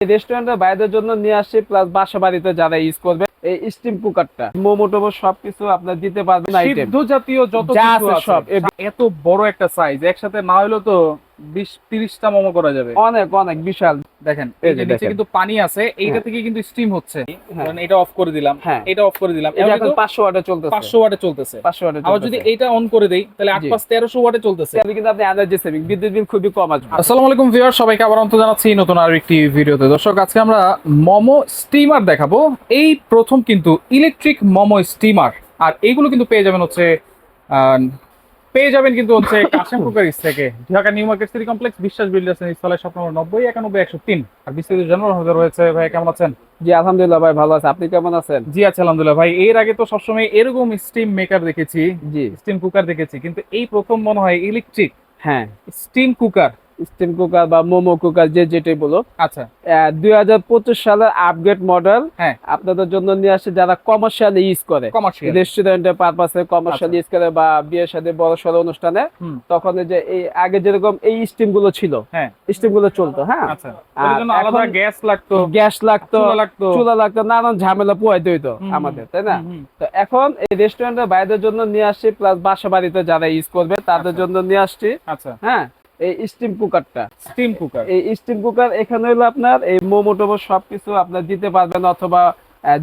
রেস্টুরেন্টের বাইরের জন্য নিয়ে আসি প্লাস বাসা বাড়িতে যারা ইউজ করবে এই স্টিম কুকারটা মোমো টোমো সবকিছু আপনার দিতে পারবেন আইটেম জাতীয় যত যা আছে সব, এত বড় একটা সাইজ একসাথে না হলো তো বিশ তিরিশটা মোমো করা যাবে। অনেক অনেক বিশাল। দেখেন এই যে নিচে কিন্তু পানি আছে এইটা হ্যাঁ। থেকে কিন্তু স্টিম হচ্ছে। হ্যাঁ। কারণ এটা অফ করে দিলাম। হ্যাঁ। এটা অফ করে দিলাম। এটা এটা এখন পাঁচশো ওয়াটে চলতেছে। পাঁচশো ওয়াটে চলতেছে। পাঁচশো ওয়াটে আবার যদি এইটা অন করে দেই তাহলে আট পাঁচ তেরোশো ওয়াটে চলতেছে। তাহলে কিন্তু আপনি এনার্জি সেভিং বিদ্যুৎ বিল খুবই কম আসবে। আসসালামু আলাইকুম ভিউয়ার সবাইকে আবার অন্ত জানাচ্ছি নতুন আর একটি ভিডিওতে। দর্শক আজকে আমরা মোমো স্টিমার দেখাবো। এই প্রথম কিন্তু ইলেকট্রিক মোমো স্টিমার আর এইগুলো কিন্তু পেয়ে যাবেন হচ্ছে আহ, পেয়ে যাবেন কিন্তু হচ্ছে কাশেম কুকারিস থেকে। Dhaka new market city complex Biswas builders ইনস্টলের shop number নব্বই একানব্বই একশো তিন। আর বিস্তারিত জানানোর হাজার রয়েছে ভাই কেমন আছেন? জি আলহামদুলিল্লাহ ভাই ভালো আছে। আপনি কেমন আছেন? জি আছে আলহামদুলিল্লাহ ভাই। এর আগে তো সবসময় এরকম স্টিম মেকার দেখেছি জি। স্টিম কুকার দেখেছি। কিন্তু এই প্রথম মনে হয় ইলেকট্রিক হ্যাঁ। স্টিম কুকার স্টিম কুকার বা মোমো কুকার যে যেটাই বলো। আচ্ছা। দুই হাজার পঁচিশ সালের আপগ্রেড মডেল হ্যাঁ। আপনাদের জন্য নিয়ে আসে যারা কমার্শিয়াল ইউজ করে। রেস্টুরেন্টের পারপাসে কমার্শিয়াল। ইউজ করে বা বিয়ের সাথে বড় সড়ো অনুষ্ঠানে তখন যে এই আগে যেরকম এই স্টিমগুলো ছিল হ্যাঁ। স্টিমগুলো চলতো হ্যাঁ। আচ্ছা। আর আলাদা গ্যাস লাগতো গ্যাস লাগতো চুলা লাগতো। নানান ঝামেলা পোয়াইতে হইতো আমাদের তাই না। তো এখন এই রেস্টুরেন্টের বাইরের জন্য নিয়ে আসছি প্লাস বাসা বাড়িতে যারা ইউজ করবে তাদের আচ্ছা। জন্য নিয়ে আসছি। আচ্ছা। হ্যাঁ। এই স্টিম কুকারটা স্টিম কুকার এই স্টিম কুকার এখানে হলো আপনার এই মোমো টোমো সবকিছু আপনার দিতে পারবেন অথবা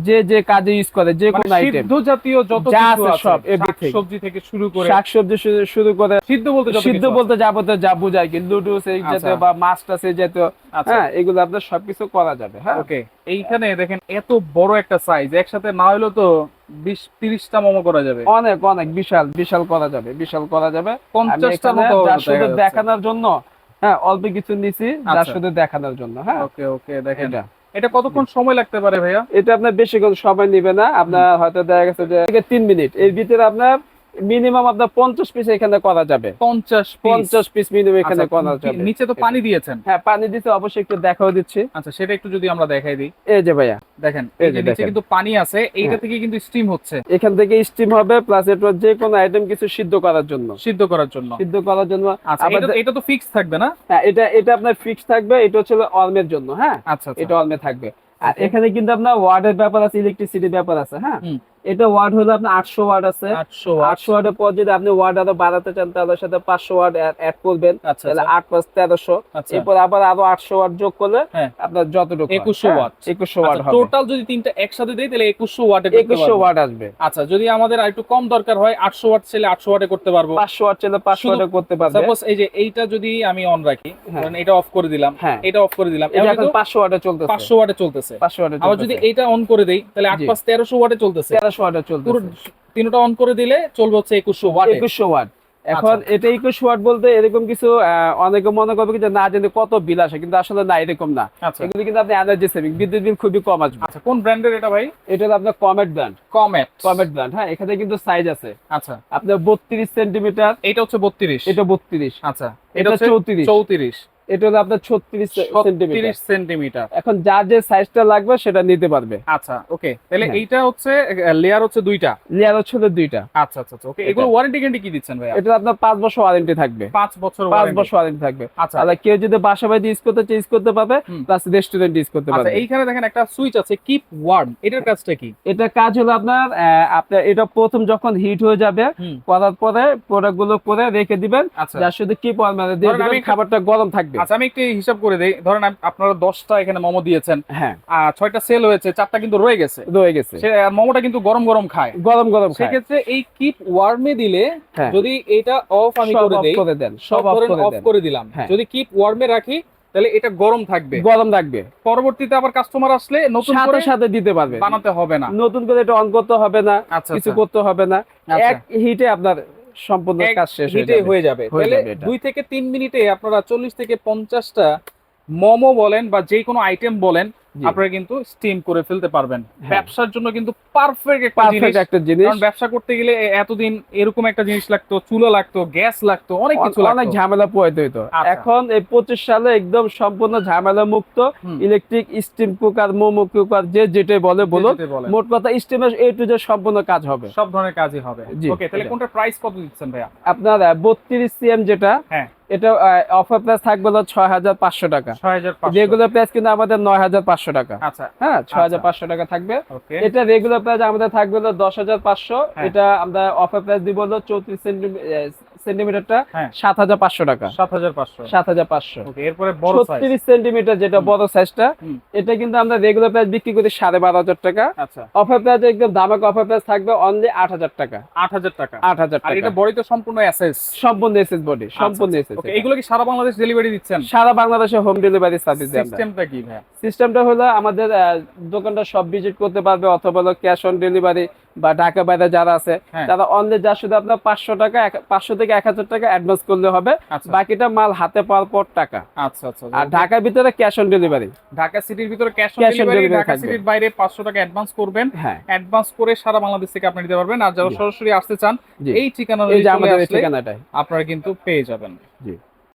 যে যে কাজে ইউজ করে যে কোনো আইটেম সিদ্ধ জাতীয় যত কিছু আছে সব, everything। সবজি থেকে শুরু করে শাকসবজি শুরু- করে সিদ্ধ বলতে সিদ্ধ বলতে যাবতীয় যা বোঝায় কি লুডুস এই আচ্ছা। জাতীয় বা মাছ টাছ এই জাতীয় আচ্ছা। হ্যাঁ এগুলো আপনার সবকিছু করা যাবে হ্যাঁ। ওকে এইখানে দেখেন এত বড় একটা সাইজ একসাথে না হলেও তো বিশ তিরিশটা মোমো করা যাবে। অনেক অনেক বিশাল বিশাল করা যাবে বিশাল করা যাবে। পঞ্চাশটা মতো শুধু দেখানোর জন্য হ্যাঁ অল্প কিছু নিছি যা আচ্ছা। শুধু দেখানোর জন্য হ্যাঁ। ওকে ওকে দেখেন। এটা কতক্ষণ সময় লাগতে পারে ভাইয়া? এটা আপনার বেশিক্ষণ সময় নিবে না। আপনার হয়তো দেখা গেছে যে, তিন মিনিট। এর ভিতরে আপনার মিনিমাম আপনার পঞ্চাশ পিস এখানে করা যাবে। পঞ্চাশ পঞ্চাশ পিস মিনিমাম এখানে আচ্ছা, করা যাবে। নিচে তো পানি দিয়েছেন। হ্যাঁ পানি দিতে অবশ্যই একটু দেখাও দিচ্ছি। আচ্ছা সেটা একটু যদি আমরা দেখাই দিই। এই যে ভাইয়া। দেখেন এই যে নিচে কিন্তু পানি আছে এইটা হ্যাঁ। থেকে কিন্তু স্টিম হচ্ছে। এখান থেকে স্টিম হবে প্লাস এটা যে কোনো আইটেম কিছু সিদ্ধ করার জন্য। সিদ্ধ করার জন্য। সিদ্ধ করার জন্য আচ্ছা এটা- তো ফিক্স থাকবে না? হ্যাঁ এটা এটা আপনার ফিক্স থাকবে এটা হচ্ছে অলমের জন্য হ্যাঁ? আচ্ছা আচ্ছা। এটা অলমে থাকবে। আর এখানে কিন্তু আপনার ওয়ার্ডের ব্যাপার আছে ইলেকট্রিসিটির ব্যাপার আছে হ্যাঁ। এটা ওয়ার্ড হলো আপনার আটশো ওয়ার্ড আছে। আটশো আটশো ওয়ার্ডের পর যদি আপনি ওয়ার্ড আরও বাড়াতে চান তাহলে সাথে পাঁচশো ওয়ার্ড অ্যাড করবেন। আচ্ছা তাহলে আচ্ছা, আট পাঁচ তেরোশো। আচ্ছা। এরপর আবার আরও আটশো ওয়ার্ড যোগ করলে হ্যাঁ। আপনার যতটুকু 2100 হ্যাঁ, ওয়াট। 2100 ওয়াট টোটাল যদি তিনটা একসাথে দেই তাহলে একুশশো ওয়াটে করতে একুশশো। ওয়াট আসবে। আচ্ছা যদি আমাদের আর একটু কম দরকার হয় আটশো ওয়াট ছেলে আটশো ওয়াটে করতে পারব। পাঁচশো ওয়াট চলে পাঁচশো ওয়াটে করতে পারবে। সাপোজ এই যে এইটা যদি আমি অন রাখি হ্যাঁ। এটা অফ করে দিলাম হ্যাঁ। এটা অফ করে দিলাম। এখন পাঁচশো ওয়াটে চলতেছে। পাঁচশো ওয়াটে চলতেছে। পাঁচশো ওয়াটে আবার যদি এইটা অন করে দেই তাহলে আট পাঁচ তেরোশো ওয়াটে চলতেছে। তেরোশো ওয়াটে পুরো তিনটা অন করে দিলে চলবে হচ্ছে একুশশো ওয়াটে একুশশো ওয়াট এখন আচ্ছা। এটা একুশ ওয়াট বলতে এরকম কিছু অনেকে মনে করবে যে না জানি কত বিল আসে কিন্তু আসলে না এরকম না। আচ্ছা। এগুলো কিন্তু আপনি এনার্জি সেভিং বিদ্যুৎ বিল খুবই কম আসবে। আচ্ছা কোন ব্র্যান্ডের এটা ভাই? এটা আপনার Comet brand Comet Comet brand হ্যাঁ এখানে কিন্তু সাইজ আছে। আচ্ছা। আপনার বত্রিশ সেন্টিমিটার এটা হচ্ছে বত্রিশ। এটা বত্রিশ। আচ্ছা। এটা হচ্ছে চৌত্রিশ। এটা হলো আপনার ছত্রিশ সেন্টিমিটার। সেন্টিমিটার। এখন যার যে সাইজটা লাগবে সেটা নিতে পারবে। আচ্ছা ওকে তাহলে হ্যাঁ। এইটা হচ্ছে লেয়ার হচ্ছে দুইটা? লেয়ার হচ্ছে দুইটা। আচ্ছা আচ্ছা ওকে এগুলো ওয়ারেন্টি গ্যারান্টি কি দিচ্ছেন ভাই এটা আপনার পাঁচ বছর ওয়ারেন্টি থাকবে। পাঁচ বছর পাঁচ বছর ওয়ারেন্টি থাকবে। আচ্ছা। কেউ যদি বাসা বাড়িতে ইউজ করতে ইউজ করতে পারবে প্লাস রেস্টুরেন্ট ইউজ করতে আচ্ছা পারবে। এইখানে দেখেন একটা সুইচ আছে কিপ ওয়ার্ম এটার কাজটা কি? এটা কাজ হলো আপনার আপনার এটা প্রথম যখন হিট হয়ে যাবে করার পরে প্রোডাক্টগুলো করে রেখে দিবেন। আচ্ছা। যার শুধু কি মানে দিয়ে ধরেন আমি দিবেন একটা- খাবারটা গরম থাকবে। আচ্ছা আমি একটু হিসাব করে দেই। ধরেন আপনারা দশটা এখানে মোমো দিয়েছেন। হ্যাঁ। আর ছয়টা সেল হয়েছে চারটা কিন্তু রয়ে গেছে। রয়ে গেছে। মোমোটা কিন্তু গরম গরম খায়। গরম গরম। সেক্ষেত্রে এই কিপ ওয়ার্মে দিলে হ্যাঁ। যদি এটা অফ আমি করে দেই করে দেন। সব অফ করে দিলাম। হ্যাঁ। যদি কিপ ওয়ার্মে রাখি তাহলে এটা গরম থাকবে। গরম রাখবে পরবর্তীতে আবার কাস্টমার আসলে নতুন করে সাথে দিতে পারবে। বানাতে হবে না। নতুন করে এটা অন করতে হবে না। আচ্ছা কিছু আচ্ছা। করতে হবে না। আচ্ছা। এক হিটে আপনার সম্পূর্ণ কাজ শেষ হয়ে যাবে হয়ে যাবে তাহলে দুই থেকে তিন মিনিটে আপনারা চল্লিশ থেকে পঞ্চাশটা মোমো বলেন বা যে কোনো আইটেম বলেন। আপনারা কিন্তু স্টিম করে ফেলতে পারবেন। হ্যাঁ। ব্যবসার জন্য কিন্তু পারফেক্ট একটা জিনিস। একটা জিনিস। কারণ ব্যবসা করতে গেলে এতদিন এরকম একটা জিনিস লাগতো চুলা লাগতো গ্যাস লাগতো অনেক কিছু অনেক ঝামেলা পোয়াতে হইতো। আচ্ছা। এখন এই পঁচিশ সালে একদম সম্পূর্ণ ঝামেলা মুক্ত। Electric steam cooker momo cooker যে যেটাই বলে বলেন। মোট কথা স্টিমের এ টু যে সম্পূর্ণ কাজ হবে। সব ধরনের কাজই হবে। ওকে তাহলে কোনটা প্রাইস কত দিচ্ছেন ভাইয়া? আপনার বত্রিশ সিএম যেটা হ্যাঁ। এটা অফার প্রাইস থাকবে হলো ছয় হাজার পাঁচশো টাকা। রেগুলার প্রাইস কিন্তু আমাদের নয় হাজার পাঁচশো টাকা। আচ্ছা হ্যাঁ ছয় হাজার পাঁচশো টাকা থাকবে। এটা রেগুলার প্রাইস আমাদের থাকবে হলো দশ হাজার পাঁচশো। হ্যাঁ। এটা আমরা অফার প্রাইস দিব হলো চৌত্রিশ সেন্টিমিটারটা হ্যাঁ। সাত হাজার পাঁচশো টাকা। সাত হাজার পাঁচশো। সাত হাজার পাঁচশো। এরপরে বড় ছত্রিশ সেন্টিমিটার যেটা বড় সাইজটা এটা কিন্তু আমরা রেগুলার প্রাইস বিক্রি করি সাড়ে বারো হাজার টাকা। আচ্ছা। অফার প্রাইস একদম দামাক অফার প্রাইস থাকবে অনলি আট হাজার টাকা। আট হাজার টাকা। আট হাজার টাকা। এটা বড়ি তো সম্পূর্ণ এসএস সম্পূর্ণ এসএস বডি সম্পূর্ণ এসএস এগুলো কি সারা বাংলাদেশ ডেলিভারি দিচ্ছেন? সারা বাংলাদেশে হোম ডেলিভারি সার্ভিস সিস্টেমটা কি ভাইয়া? সিস্টেমটা হলো আমাদের দোকানটা সব ভিজিট করতে পারবে অথবা ক্যাশ অন ডেলিভারি বা ঢাকা বাইরে যারা আছে হ্যাঁ। তারা অনলি যা শুধু আপনার পাঁচশো টাকা পাঁচশো থেকে এক হাজার টাকা অ্যাডভান্স করলে হবে। আচ্ছা। বাকিটা মাল হাতে পাওয়ার পর টাকা। আচ্ছা আচ্ছা। আর ঢাকার ভিতরে ক্যাশ অন ডেলিভারি ঢাকা সিটির ভিতরে ক্যাশ অন ডেলিভারি ঢাকা সিটির বাইরে পাঁচশো টাকা অ্যাডভান্স করবেন। হ্যাঁ। অ্যাডভান্স করে সারা বাংলাদেশ থেকে আপনি নিতে পারবেন। আর যারা সরাসরি আসতে চান এই ঠিকানা এই যে আমাদের ঠিকানাটাই আপনারা কিন্তু পেয়ে যাবেন। জি।